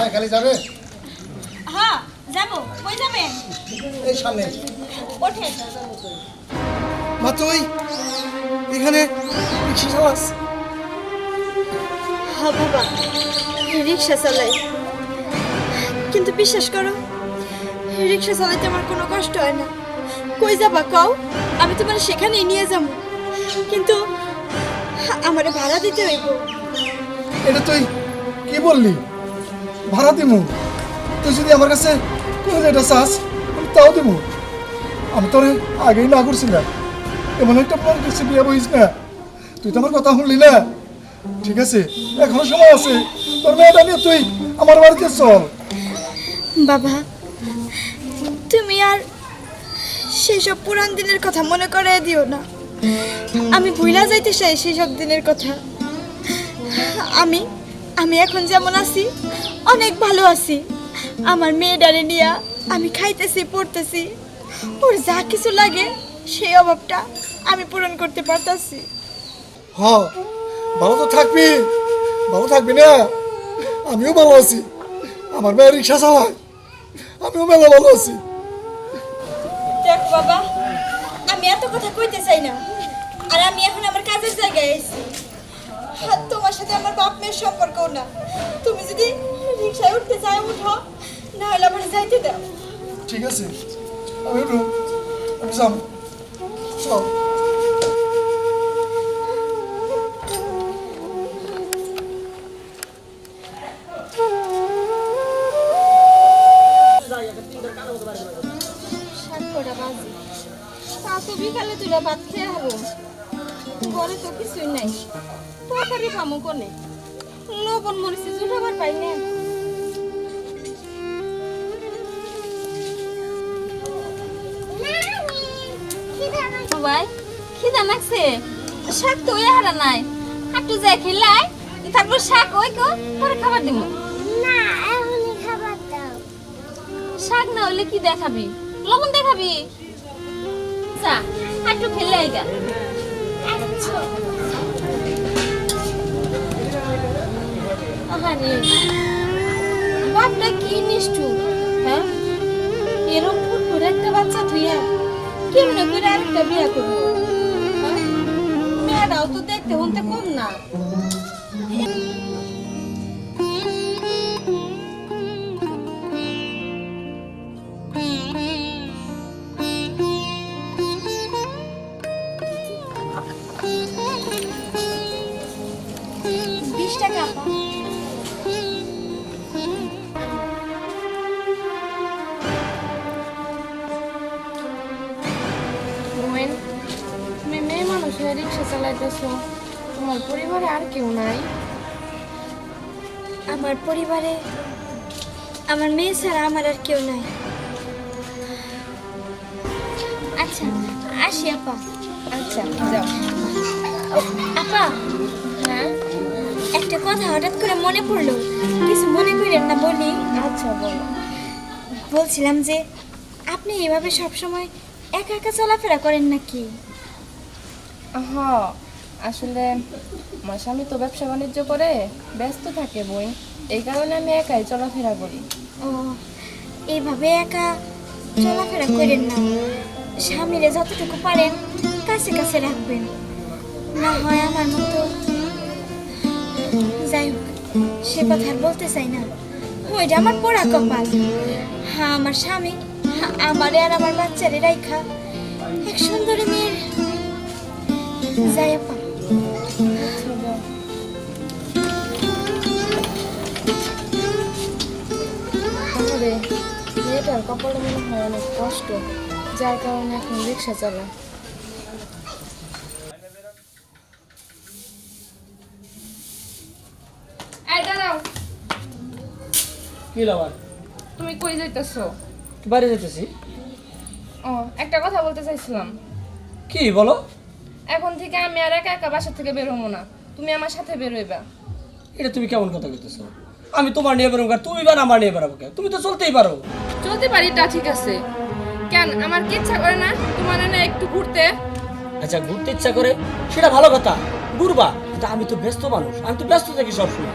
হ্যাঁ খালি যাবে? হ্যাঁ যাব। কই যাবেন এই সামনে। ওঠে। মা তুই এখানে রিক্সা চালাস? হ্যাঁ বাবা। রিক্সা চালাই। কিন্তু বিশ্বাস করো রিক্সা চালাইতে আমার কোনো কষ্ট হয় না। কই যাবা কও? আমি তোমার সেখানেই নিয়ে যাব। কিন্তু আমারে ভাড়া দিতে হইব। এটা তুই কি বললি? ভাড়া দিমু। তুই যদি আমার কাছে কোনো যেটা চাস, আমি তাও দিমু। আমি তোর আগেই না করছিলাম। এমন একটা প্ল্যান করছি বিয়ে বইস না। তুই তো আমার কথা শুনলি না। ঠিক আছে, এখনও সময় আছে। তোর মেয়েটা নিয়ে তুই আমার বাড়িতে চল। বাবা, তুমি আর সেসব পুরান দিনের কথা মনে করে দিও না। আমি ভুলা যাইতে চাই সেসব দিনের কথা। আমি আমি এখন যেমন আছি অনেক ভালো আছি। আমার মেয়ে মেয়েটারে নিয়া আমি খাইতেছি পড়তেছি। ওর যা কিছু লাগে সেই অভাবটা আমি পূরণ করতে পারতাছি। হ ভালো তো থাকবি ভালো থাকবি না? আমিও ভালো আছি। আমার মেয়ে রিক্সা চালায় আমিও মেলা ভালো আছি। দেখ বাবা আমি এত কথা কইতে চাই না। আর আমি এখন আমার কাজের জায়গায় তোমার সাথে আমার বাপ মেয়ের সম্পর্কও না। তুমি যদি রিক্সায় উঠতে চাও উঠো। না হলে আমার যাইতে দাও। ঠিক আছে। আমি উঠু আমি চল। তো বিকালে তুই ভাত খেয়ে হব ঘরে তো কিছুই নাই। তরকারি খামো কোনে? লবণ মরিচি জুটাবার পাই না। ভাই খিদা লাগছে। শাক তো ওই হারা নাই। হাঁটু যায় খেলাই তারপর শাক ওই কো পরে খাবার দিব না এখনই খাবার দাও। শাক না হইলে কি দেখাবি? লবণ দেখাবি? চা হাঁটু খেলে আইগা আহারে কি নিষ্ঠু হ্যাঁ? এরকম একটা বাচ্চা থুইয়া কেমনে করে আরেকটা বিয়া করব? হ্যাঁ? তো দেখতে হতে কম না। বিশ টাকা মোমেন তুমি মেয়ে মানুষ হয়ে রিক্সা চালাইতেছো। তোমার পরিবারে আর কেউ নাই। আমার পরিবারে আমার মেয়ে ছাড়া আমার আর কেউ নাই। আচ্ছা আসি আপা। আচ্ছা যাও। আপা হ্যাঁ? একটা কথা হঠাৎ করে মনে পড়ল। কিছু মনে করেন না বলি আচ্ছা বলো। বলছিলাম যে আপনি এভাবে সবসময় একা একা চলাফেরা করেন নাকি? হ আসলে আমার স্বামী তো ব্যবসা বাণিজ্য করে ব্যস্ত থাকে বই। এই কারণে আমি একাই চলাফেরা করি। ও এইভাবে একা চলাফেরা করেন না। স্বামীরে যতটুকু পারেন কাছে কাছে রাখবেন। না হয় আমার মতো যাই হোক, সে কথা আর বলতে চাই না। ওইটা আমার পোড়া কপাল। হ্যাঁ আমার স্বামী, আমারে আর আমার বাচ্চারে রাইখা। এক সুন্দরী মেয়ের। যাই আপা। মেয়েটার কপালে মনে হয় অনেক কষ্ট, যার কারণে এখন রিক্সা চালায় এই দাঁড়াও কি লাবার তুমি কই যাইতেছো? বাইরে যেতেছি ও একটা কথা বলতে চাইছিলাম। কি বলো? এখন থেকে আমি আর একা একা বাসা থেকে বের হব না। তুমি আমার সাথে বের হইবা। এটা তুমি কেমন কথা কইতেছো? আমি তোমার নিয়ে বেরোবো? তুমি বা আমার নিয়ে বেরোবো তুমি তো চলতেই পারো। চলতে পারি তা ঠিক আছে। কেন আমার কি ইচ্ছা করে না? তোমার না একটু ঘুরতে। আচ্ছা ঘুরতে ইচ্ছা করে? সেটা ভালো কথা। ঘুরবা কিন্তু আমি তো ব্যস্ত মানুষ আমি তো ব্যস্ত থাকি সবসময়।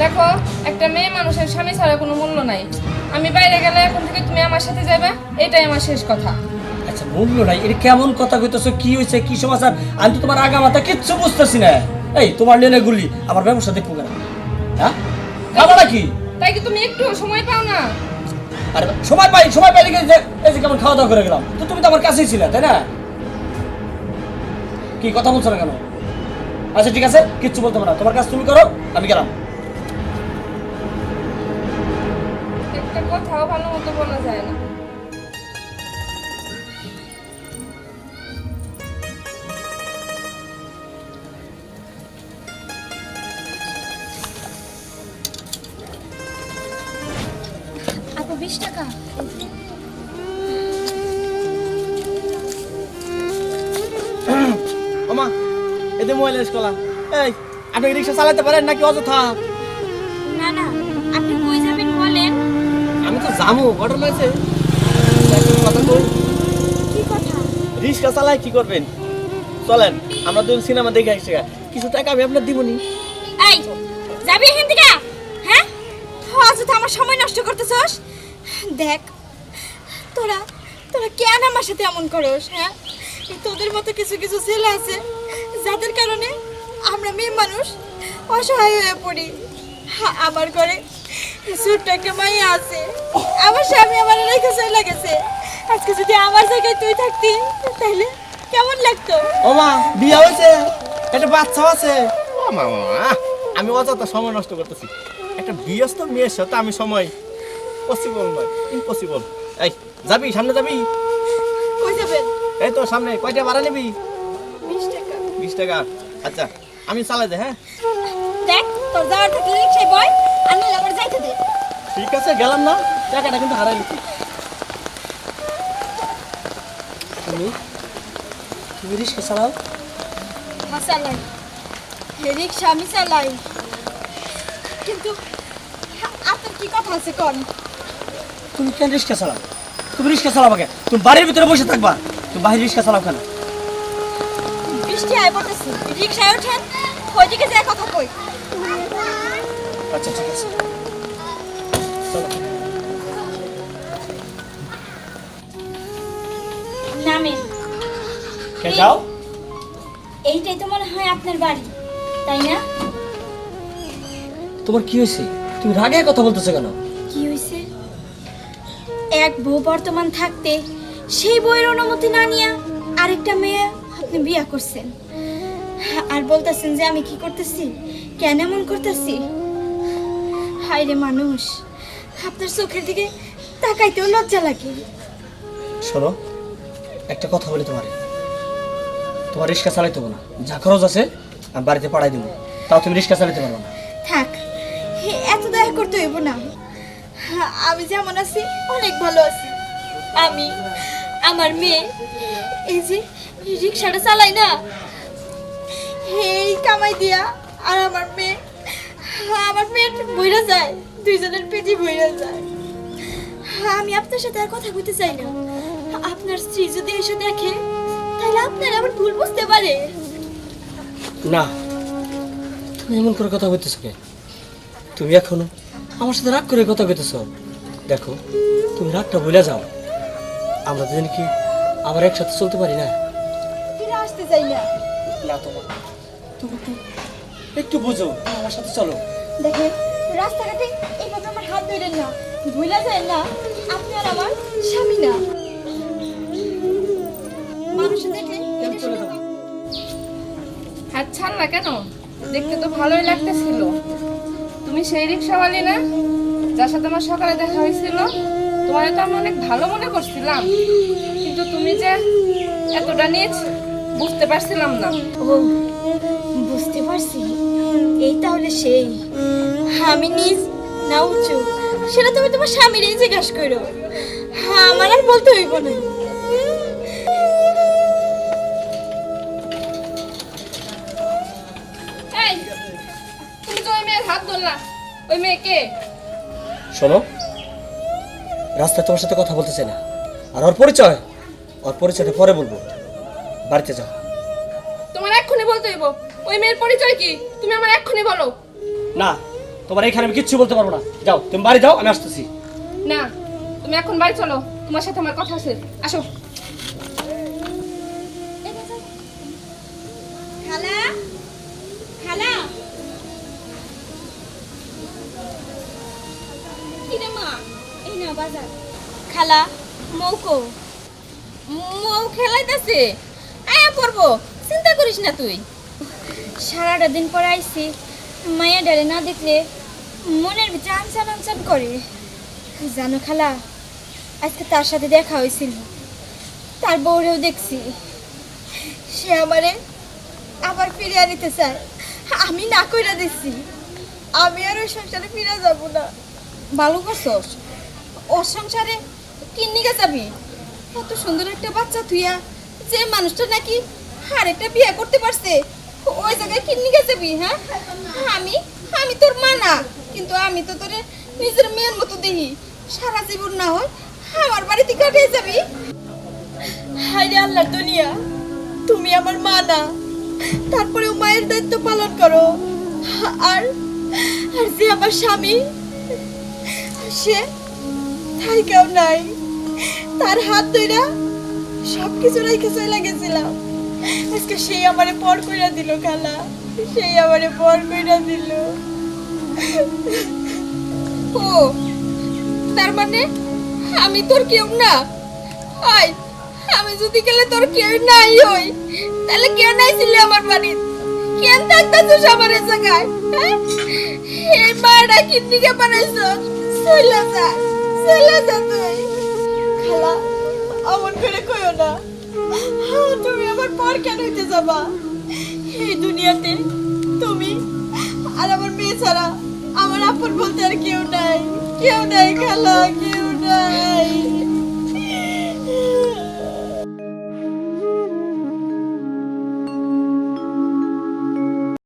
দেখো একটা মেয়ে মানুষের স্বামী ছাড়া কোনো মূল্য নাই। আমি বাইরে গেলে এখন থেকে তুমি আমার সাথে যাবে এটাই আমার শেষ কথা। আচ্ছা মূল্য নাই এটা কেমন কথা কইতেছো কি হয়েছে কি সমাচার? আমি তো তোমার আগা মাথা কিচ্ছু বুঝতেছি না। এই তোমার লেনে গুলি আমার ব্যবসা দেখব কেন? হ্যাঁ? খাবা নাকি? তাই কি তুমি একটু সময় পাও না। আরে সময় পাই সময় পাই লিখে যে এই যে কেমন খাওয়া দাওয়া করে গেলাম। তো তুমি তো আমার কাছেই ছিলে তাই না? কি কথা বলছো না কেন? আচ্ছা ঠিক আছে কিচ্ছু বলতে পারো না। তোমার কাজ তুমি করো আমি গেলাম। একটা কথাও ভালো মতো বলা যায় না। আপু বিশ টাকা। এতে মোবাইল স্কলা এই আপনি রিক্সা চালাতে পারেন নাকি অযথা? না না আপনি কই যাবেন বলেন? আমি তো জামু অর্ডার লাগছে কথা কই? কি কথা? রিক্সা চালায় কি করবেন? চলেন আমরা দুজন সিনেমা দেখে আসছি কিছু টাকা আমি আপনার দিবনি এই যাবি এখান থেকে? হ্যাঁ? অযথা আমার সময় নষ্ট করতেছস। দেখ তোরা তোরা কেন আমার সাথে এমন করস হ্যাঁ? তোদের মতো কিছু কিছু ছেলে আছে যাদের কারণে আমরা মেয়ে মানুষ অসহায় হয়ে পড়ি। আমার ঘরে ছোট্ট একটা মাইয়া আছে। আমার স্বামী আমার রেখে চলে গেছে। আজকে যদি আমার জায়গায় তুই থাকতি তাহলে কেমন লাগতো? ওমা বিয়া হয়েছে। একটা বাচ্চাও আছে। ও মামা আমি অযথা সময় নষ্ট করতেছি। একটা বিয়স্ত মেয়ের সাথে আমি সময় পসিবল নয় ইম্পসিবল এই যাবি সামনে যাবি? কই যাবেন? এই তো সামনে কয়টা ভাড়া নিবি? বিশ টাকা। আচ্ছা আমি চালাই দে হ্যাঁ? দেখ তোর যাওয়ার থাকলে রিক্সায় বয় আর নাহলে আবার যাইতে দে। ঠিক আছে গেলাম না। টাকাটা কিন্তু হারাই নিচ্ছি তুমি তুমি রিক্সা চালাও। হ্যাঁ চালাই। রিক্সা আমি চালাই। কিন্তু আপনার কি কথা আছে কন? তুমি কেন রিক্সা চালাও? তুমি রিক্সা চালাও কেন তুমি বাড়ির ভিতরে বসে থাকবা। তুমি বাইরে রিক্সা চালাও কেন? বৃষ্টি আয় পড়তেছে। রিক্সায় ওঠেন ওইদিকে যায় কথা কই। আচ্ছা ঠিক আছে। চলো কে যাও? এইটাই তো মনে হয় আপনার বাড়ি তাই না? তোমার কি হয়েছে? তুমি রাগে কথা বলতেছো কেন? কি হয়েছে? এক বউ বর্তমান থাকতে সেই বইয়ের অনুমতি না নিয়ে আরেকটা মেয়ে আপনি বিয়া করছেন। আর বলতেছেন যে আমি কি করতেছি? কেন এমন করতেছি? হায় রে মানুষ আপনার চোখের দিকে তাকাইতেও লজ্জা লাগে। শোনো একটা কথা বলি তোমার। তোমার রিক্সা চালাইতে হবে না। যা খরচ আছে আমি বাড়িতে পাঠাই দেবো। তাও তুমি রিক্সা চালাইতে পারবে না। থাক হে, এত দয়া করতে হইব না। আমি যেমন আছি অনেক ভালো আছি। আমি আমার মেয়ে এই যে রিক্সাটা চালাই না। এই কামাই দিয়া আর আমার মেয়ে, আমার পেট বইরা যায়, দুইজনের পেটই বইরা যায়। আমি আপনার সাথে আর কথা বলতে চাই না। আপনার স্ত্রী যদি এসে দেখে, তাহলে আপনার আবার ভুল বুঝতে পারে। না, তুমি এমন করে কথা বলতেছো কে তুমি এখনও আমার সাথে রাগ করে কথা কইতেছো দেখো, তুমি রাগটা ভুলে যাও। আমরা দুজন কি আবার একসাথে চলতে পারি না? আসতে চাই না। না তোমার তুমি একটু একটু বুঝো আমার সাথে চলো। দেখেন রাস্তাঘাটে এইভাবে আমার হাত ধরেন না। ভুলা যায় না আপনি আর আমার স্বামী না। মানুষ দেখলে কেন হাত ছাড় না কেন? দেখতে তো ভালোই লাগতেছিল। তুমি সেই রিক্সাওয়ালি না? যার সাথে আমার সকালে দেখা হয়েছিল তোমার তো আমি অনেক ভালো মনে করছিলাম। কিন্তু তুমি যে এতটা নিচ বুঝতে পারছিলাম না। ও বুঝতে পারছি। এই তাহলে সেই। আমি নিজ না উঁচু। সেটা তুমি তোমার স্বামীরই জিজ্ঞাসা করো। হ্যাঁ আমার আর বলতে হইব না। এই তো ওই মেয়ের হাত ধরলা। ওই মেয়ে শোনো রাস্তায় তোমার সাথে কথা বলতে চাই না। আর ওর পরিচয় ওর পরিচয়টা পরে বলব। বাড়িতে যাও। তোমার এক্ষুনি বলতে হইব। ওই মেয়ের পরিচয় কি? তুমি আমার এক্ষুনি বলো। না তোমার এখানে আমি কিচ্ছু বলতে পারব না। যাও তুমি বাড়ি যাও আমি আসতেছি। না তুমি এখন বাড়ি চলো। তোমার সাথে আমার কথা আছে। আসো। খালা? খালা? কিরে মা? এই না বাজার। খালা মৌকো মৌ খেলাইতেছে? আয়া করব চিন্তা করিস না তুই। সারাটা দিন পর আইছি, মায়া ডারে না দেখলে মনের ভিতরে আনসান আনসান করে। জানো খালা, আজকে তার সাথে দেখা হয়েছিল। তার বউরেও দেখছি। সে আমারে আবার ফিরে আনিতে চায়। আমি না কইরা দিচ্ছি আমি আর ওই সংসারে ফিরে যাব না। ভালো করছস? ওর সংসারে কিন্নিকে যাবি? এত সুন্দর একটা বাচ্চা তুইয়া। যে মানুষটা নাকি আর একটা বিয়ে করতে পারছে, ওই জায়গায় কিন্নিকে যাবি হ্যাঁ? আমি আমি তোর মা না, কিন্তু আমি তো তোরে নিজের মেয়ের মতো দেখি। সারা জীবন না হয় আমার বাড়িতে কাটিয়ে যাবি। হায়রে আল্লাহ দুনিয়া, তুমি আমার মা না, তারপরেও মায়ের দায়িত্ব পালন করো। আর আর যে আমার স্বামী, সে থাইকাও নাই। তার হাত ধইরা সব কিছু রেখে চলে গেছিলাম। আজকে সেই আমারে পর কইরা দিল, খালা। সেই আমারে পর কইরা দিল। ও, তার মানে আমি তোর কেউ না? আয়, আমি যদি গেলে তোর কেউ নাই হই, তাহলে কেউ নাই ছিল আমার বাড়ির কেন থাকতাছিস আমার এই জায়গায় হ্যাঁ? এই মাটা কিন্দিকে বানাইছ? চলে যা চলে যা তুই। অমন করে কইও না। তুমি আমার পর কেন হইতে যাবা? এই দুনিয়াতে তুমি আর আমার মেয়ে ছাড়া আমার আপন বলতে আর কেউ নাই। কেউ নাই, খালা, কেউ নাই।